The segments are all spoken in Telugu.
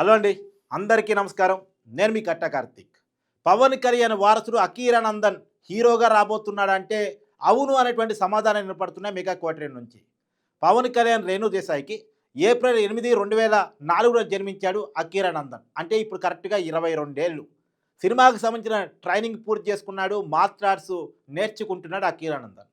హలో అండి అందరికీ నమస్కారం. నేను మీ కట్ట కార్తిక్. పవన్ కళ్యాణ్ వారసుడు అకీరానందన్ హీరోగా రాబోతున్నాడంటే అవును అనేటువంటి సమాధానం వినపడుతున్నాయి మెగా క్వార్టర్ నుంచి. పవన్ కళ్యాణ్ రేణు దేశాయికి ఏప్రిల్ ఎనిమిది రెండు వేల నాలుగులో జన్మించాడు అకీరానందన్ అంటే ఇప్పుడు కరెక్ట్గా ఇరవై రెండేళ్ళు. సినిమాకు సంబంధించిన ట్రైనింగ్ పూర్తి చేసుకున్నాడు మాస్టర్స్ ఆర్ట్స్ నేర్చుకుంటున్నాడు అకీరానందన్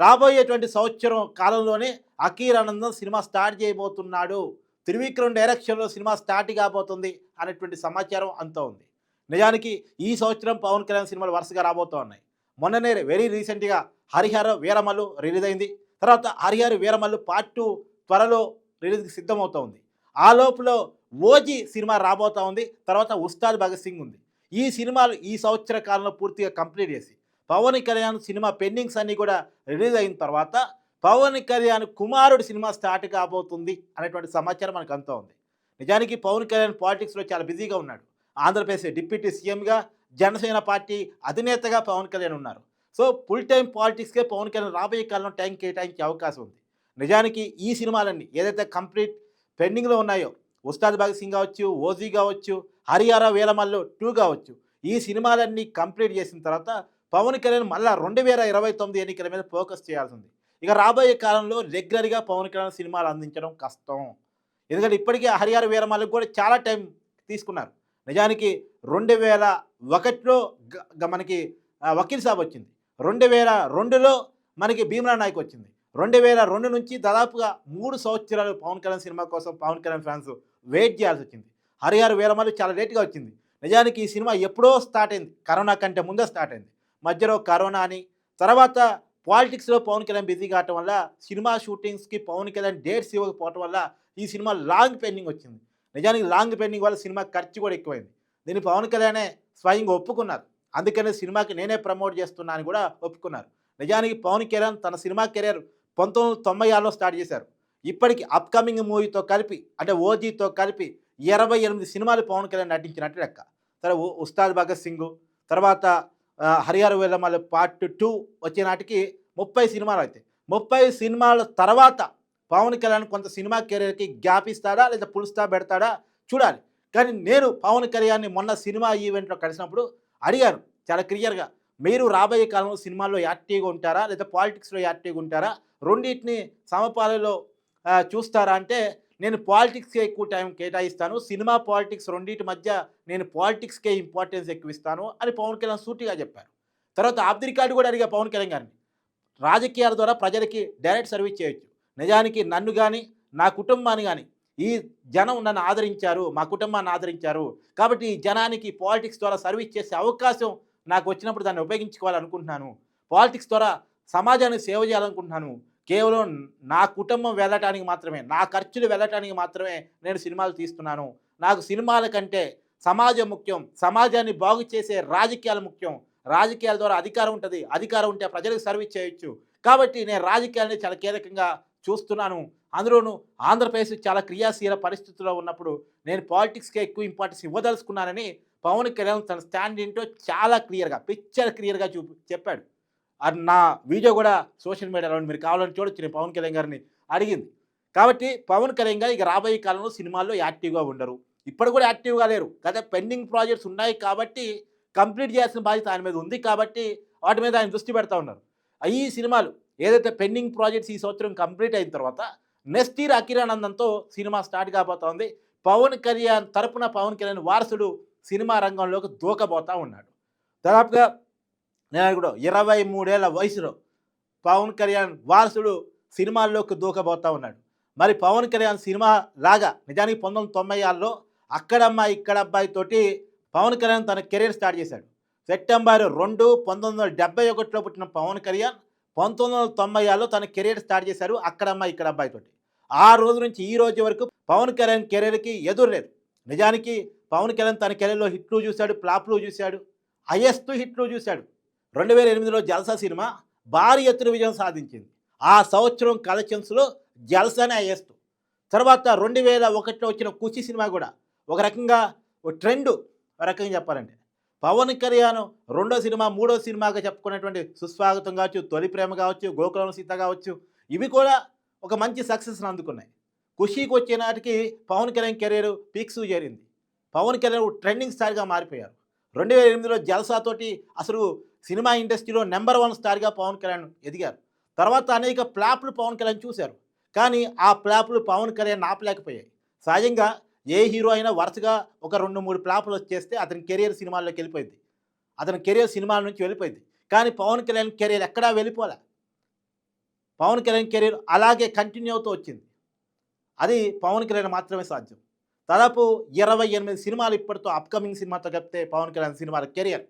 రాబోయేటువంటి సంవత్సరం కాలంలోనే అకీరానందన్ సినిమా స్టార్ట్ చేయబోతున్నాడు. త్రివిక్రమ్ డైరెక్షన్లో సినిమా స్టార్ట్ కాబోతుంది అనేటువంటి సమాచారం అంతా ఉంది. నిజానికి ఈ సంవత్సరం పవన్ కళ్యాణ్ సినిమాలు వరుసగా రాబోతూ ఉన్నాయి. మొన్ననే వెరీ రీసెంట్గా హరిహర వీరమల్లు రిలీజ్ అయింది. తర్వాత హరిహర వీరమల్లు పార్ట్ టూ త్వరలో రిలీజ్కి సిద్ధమవుతూ ఉంది. ఆ లోపల ఓజీ సినిమా రాబోతూ ఉంది. తర్వాత ఉస్తాద్ భగత్ సింగ్ ఉంది. ఈ సినిమాలు ఈ సంవత్సర కాలంలో పూర్తిగా కంప్లీట్ చేసి పవన్ కళ్యాణ్ సినిమా పెండింగ్స్ అన్నీ కూడా రిలీజ్ అయిన తర్వాత పవన్ కళ్యాణ్ కుమారుడు సినిమా స్టార్ట్ కాబోతుంది అనేటువంటి సమాచారం మనకు అంతా ఉంది. నిజానికి పవన్ కళ్యాణ్ పాలిటిక్స్లో చాలా బిజీగా ఉన్నాడు. ఆంధ్రప్రదేశ్ డిప్యూటీ సీఎంగా జనసేన పార్టీ అధినేతగా పవన్ కళ్యాణ్ ఉన్నారు. సో ఫుల్ టైం పాలిటిక్స్కే పవన్ కళ్యాణ్ రాబోయే కాలంలో టైం కేటాయించే అవకాశం ఉంది. నిజానికి ఈ సినిమాలన్నీ ఏదైతే కంప్లీట్ పెండింగ్లో ఉన్నాయో ఉస్తాద్ భగత్ సింగ్ కావచ్చు ఓజీ కావచ్చు హరియారా వీరమల్లు టూ కావచ్చు ఈ సినిమాలన్నీ కంప్లీట్ చేసిన తర్వాత పవన్ కళ్యాణ్ మళ్ళీ రెండు వేల ఇరవై తొమ్మిది ఎన్నికల మీద ఫోకస్ చేయాల్సి ఉంది. ఇక రాబోయే కాలంలో రెగ్యులర్గా పవన్ కళ్యాణ్ సినిమాలు అందించడం కష్టం. ఎందుకంటే ఇప్పటికే హరిహర వీరమాలకు కూడా చాలా టైం తీసుకున్నారు. నిజానికి రెండు వేల ఒకటిలో మనకి వకీల్ సాబ్ వచ్చింది. రెండు వేల రెండులో మనకి భీమరా నాయక్ వచ్చింది. రెండు వేల రెండు నుంచి దాదాపుగా మూడు సంవత్సరాలు పవన్ కళ్యాణ్ సినిమా కోసం పవన్ కళ్యాణ్ ఫ్యాన్స్ వెయిట్ చేయాల్సి వచ్చింది. హరిహర వీరమల్లు చాలా లేట్గా వచ్చింది. నిజానికి ఈ సినిమా ఎప్పుడో స్టార్ట్ అయింది. కరోనా కంటే ముందే స్టార్ట్ అయింది. మధ్యలో కరోనా అని తర్వాత పాలిటిక్స్లో పవన్ కళ్యాణ్ బిజీ కావటం వల్ల సినిమా షూటింగ్స్కి పవన్ కళ్యాణ్ డేట్స్ ఇవ్వకపోవటం వల్ల ఈ సినిమా లాంగ్ పెండింగ్ వచ్చింది. నిజానికి లాంగ్ పెండింగ్ వల్ల సినిమా ఖర్చు కూడా ఎక్కువైంది. దీన్ని పవన్ కళ్యాణే స్వయంగా ఒప్పుకున్నారు. అందుకనే సినిమాకి నేనే ప్రమోట్ చేస్తున్నా అని కూడా ఒప్పుకున్నారు. నిజానికి పవన్ కళ్యాణ్ తన సినిమా కెరీర్ పంతొమ్మిది వందల తొంభై ఆరులో స్టార్ట్ చేశారు. ఇప్పటికి అప్కమింగ్ మూవీతో కలిపి అంటే ఓజీతో కలిపి ఇరవై ఎనిమిది సినిమాలు పవన్ కళ్యాణ్ నటించినట్టు లెక్క. సరే ఉస్తాద్ భగత్ సింగ్ తర్వాత హరిహర వీరమల్లి పార్ట్ టూ వచ్చే నాటికి ముప్పై సినిమాలు అవుతాయి ముప్పై సినిమాల తర్వాత పవన్ కళ్యాణ్ కొంత సినిమా కెరీర్కి గ్యాప్ ఇస్తాడా లేదా పులుస్తా పెడతాడా? చూడాలి. కానీ నేను పవన్ కళ్యాణ్ని మొన్న సినిమా ఈవెంట్లో కలిసినప్పుడు అడిగాను చాలా క్లియర్గా. మీరు రాబోయే కాలంలో సినిమాల్లో యాక్టివ్గా ఉంటారా లేదా పాలిటిక్స్లో యాక్టివ్గా ఉంటారా? రెండింటిని సమపాలలో చూస్తారా అంటే నేను పాలిటిక్స్కే ఎక్కువ టైం కేటాయిస్తాను సినిమా పాలిటిక్స్ రెండింటి మధ్య నేను పాలిటిక్స్కే ఇంపార్టెన్స్ ఎక్కువ ఇస్తాను అని పవన్ కళ్యాణ్ సూటిగా చెప్పారు. తర్వాత ఆఫ్ ది రికార్డు కూడా అడిగా పవన్ కళ్యాణ్ గారిని. రాజకీయాల ద్వారా ప్రజలకి డైరెక్ట్ సర్వీస్ చేయొచ్చు. నిజానికి నన్ను కానీ నా కుటుంబాన్ని కానీ ఈ జనం నన్ను ఆదరించారు మా కుటుంబాన్ని ఆదరించారు. కాబట్టి ఈ జనానికి పాలిటిక్స్ ద్వారా సర్వీస్ చేసే అవకాశం నాకు వచ్చినప్పుడు దాన్ని ఉపయోగించుకోవాలనుకుంటున్నాను. పాలిటిక్స్ ద్వారా సమాజానికి సేవ చేయాలనుకుంటున్నాను. కేవలం నా కుటుంబం వెళ్ళటానికి మాత్రమే నా ఖర్చులు వెళ్ళటానికి మాత్రమే నేను సినిమాలు తీస్తున్నాను. నాకు సినిమాల కంటే సమాజం ముఖ్యం. సమాజాన్ని బాగు చేసే రాజకీయాలు ముఖ్యం. రాజకీయాల ద్వారా అధికారం ఉంటుంది. అధికారం ఉంటే ప్రజలకు సర్వీస్ చేయొచ్చు. కాబట్టి నేను రాజకీయాలని చాలా కీలకంగా చూస్తున్నాను. అందులోనూ ఆంధ్రప్రదేశ్ చాలా క్రియాశీల పరిస్థితుల్లో ఉన్నప్పుడు నేను పాలిటిక్స్కే ఎక్కువ ఇంపార్టెన్స్ ఇవ్వదలుచుకున్నానని పవన్ కళ్యాణ్ తన స్టాండ్ ఏంటో చాలా క్లియర్గా పిక్చర్ క్లియర్గా చూపి చెప్పాడు. నా వీడియో కూడా సోషల్ మీడియాలో మీరు కావాలని చూడొచ్చు నేను పవన్ కళ్యాణ్ గారిని అడిగింది. కాబట్టి పవన్ కళ్యాణ్ గారు ఇక రాబోయే కాలంలో సినిమాల్లో యాక్టివ్గా ఉండరు. ఇప్పుడు కూడా యాక్టివ్గా లేరు. కదా పెండింగ్ ప్రాజెక్ట్స్ ఉన్నాయి కాబట్టి కంప్లీట్ చేయాల్సిన బాధ్యత ఆయన మీద ఉంది కాబట్టి వాటి మీద ఆయన దృష్టి పెడతా ఉన్నారు. ఈ సినిమాలు ఏదైతే పెండింగ్ ప్రాజెక్ట్స్ ఈ సంవత్సరం కంప్లీట్ అయిన తర్వాత నెక్స్ట్ ఇయర్ అకిరానందంతో సినిమా స్టార్ట్ కాబోతా ఉంది. పవన్ కళ్యాణ్ తరపున పవన్ కళ్యాణ్ వారసుడు సినిమా రంగంలోకి దూకబోతా ఉన్నాడు. దాదాపుగా నేను ఇరవై మూడేళ్ళ వయసులో పవన్ కళ్యాణ్ వారసుడు సినిమాల్లోకి దూకబోతా ఉన్నాడు. మరి పవన్ కళ్యాణ్ సినిమా లాగా నిజానికి పంతొమ్మిది తొంభై ఆరులో అక్కడమ్మాయి ఇక్కడ అబ్బాయి తోటి పవన్ కళ్యాణ్ తన కెరీర్ స్టార్ట్ చేశాడు. సెప్టెంబర్ రెండు పంతొమ్మిది వందల డెబ్బై ఒకటిలో పుట్టిన పవన్ కళ్యాణ్ పంతొమ్మిది వందల తొంభై ఆరులో తన కెరీర్ స్టార్ట్ చేశారు అక్కడమ్మాయి ఇక్కడ అబ్బాయి తోటి. ఆ రోజు నుంచి ఈ రోజు వరకు పవన్ కళ్యాణ్ కెరీర్కి ఎదురు లేదు. నిజానికి పవన్ కళ్యాణ్ తన కెరీర్లో హిట్లు చూశాడు ప్లాప్లు చూశాడు హయ్యెస్ట్ హిట్లు చూశాడు. రెండు వేల ఎనిమిదిలో జల్సా సినిమా భారీ ఎత్తున విజయం సాధించింది. ఆ సంవత్సరం కలెక్షన్స్లో జల్సానే అయ్యేస్తూ తర్వాత రెండు వేల ఒకటిలో వచ్చిన కుషి సినిమా కూడా ఒక రకంగా ట్రెండ్. ఒక రకంగా చెప్పాలంటే పవన్ కళ్యాణ్ రెండో సినిమా మూడో సినిమాగా చెప్పుకున్నటువంటి సుస్వాగతం కావచ్చు తొలి ప్రేమ కావచ్చు గోకులం సీత కావచ్చు ఇవి కూడా ఒక మంచి సక్సెస్ని అందుకున్నాయి. ఖుషీకి వచ్చే నాటికి పవన్ కళ్యాణ్ కెరీర్ పీక్స్ చేరింది. పవన్ కళ్యాణ్ ట్రెండింగ్ స్టార్గా మారిపోయారు. రెండు వేల ఎనిమిదిలో జల్సాతోటి అసలు సినిమా ఇండస్ట్రీలో నెంబర్ వన్ స్టార్గా పవన్ కళ్యాణ్ ఎదిగారు. తర్వాత అనేక ప్లాప్లు పవన్ కళ్యాణ్ చూశారు. కానీ ఆ ప్లాప్లు పవన్ కళ్యాణ్ ఆపలేకపోయాయి. సహజంగా ఏ హీరో అయినా వరుసగా ఒక రెండు మూడు ప్లాపులు వచ్చేస్తే అతని కెరియర్ సినిమాల్లోకి వెళ్ళిపోయింది. అతని కెరియర్ సినిమాల నుంచి వెళ్ళిపోయింది. కానీ పవన్ కళ్యాణ్ కెరీర్ ఎక్కడా వెళ్ళిపోలే. పవన్ కళ్యాణ్ కెరీర్ అలాగే కంటిన్యూ అవుతూ వచ్చింది. అది పవన్ కళ్యాణ్ మాత్రమే సాధ్యం. దాదాపు ఇరవై ఎనిమిది సినిమాలు ఇప్పటితో అప్కమింగ్ సినిమాతో చెప్తే పవన్ కళ్యాణ్ సినిమాల కెరియర్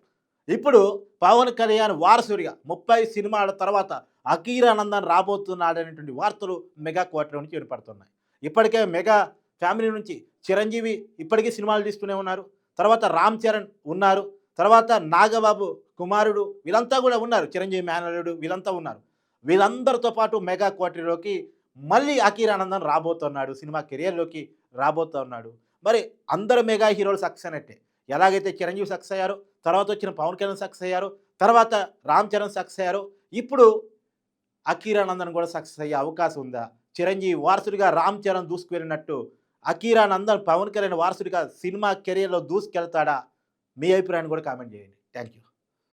ఇప్పుడు పవన్ కళ్యాణ్ వారసుడిగా ముప్పై సినిమాల తర్వాత అకీరానందన్ రాబోతున్నాడనేటువంటి వార్తలు మెగా క్వార్టర్ నుంచి వినపడుతున్నాయి ఇప్పటికే మెగా ఫ్యామిలీ నుంచి చిరంజీవి ఇప్పటికీ సినిమాలు తీస్తూనే ఉన్నారు. తర్వాత రామ్ చరణ్ ఉన్నారు. తర్వాత నాగబాబు కుమారుడు వీళ్ళంతా కూడా ఉన్నారు. చిరంజీవి మేనలుడు వీళ్ళంతా ఉన్నారు. వీళ్ళందరితో పాటు మెగా క్వార్టర్లోకి మళ్ళీ అకీరానందన్ రాబోతున్నాడు. సినిమా కెరియర్లోకి రాబోతున్నాడు. మరి అందరు మెగా హీరోలు సక్సెస్ అన్నట్టే ఎలాగైతే చిరంజీవి సక్సెస్ అయ్యారో తర్వాత వచ్చిన పవన్ కళ్యాణ్ సక్సెస్ అయ్యారు తర్వాత రామ్ చరణ్ సక్సెస్ అయ్యారు ఇప్పుడు అకీరానందన్ కూడా సక్సెస్ అయ్యే అవకాశం ఉందా? చిరంజీవి వారసుడిగా రామ్ చరణ్ దూసుకువెళ్ళినట్టు అకీరానందన్ పవన్ కళ్యాణ్ వారసుడిగా సినిమా కెరియర్లో దూసుకెళ్తాడా? మీ అభిప్రాయాన్ని కూడా కామెంట్ చేయండి. Thank you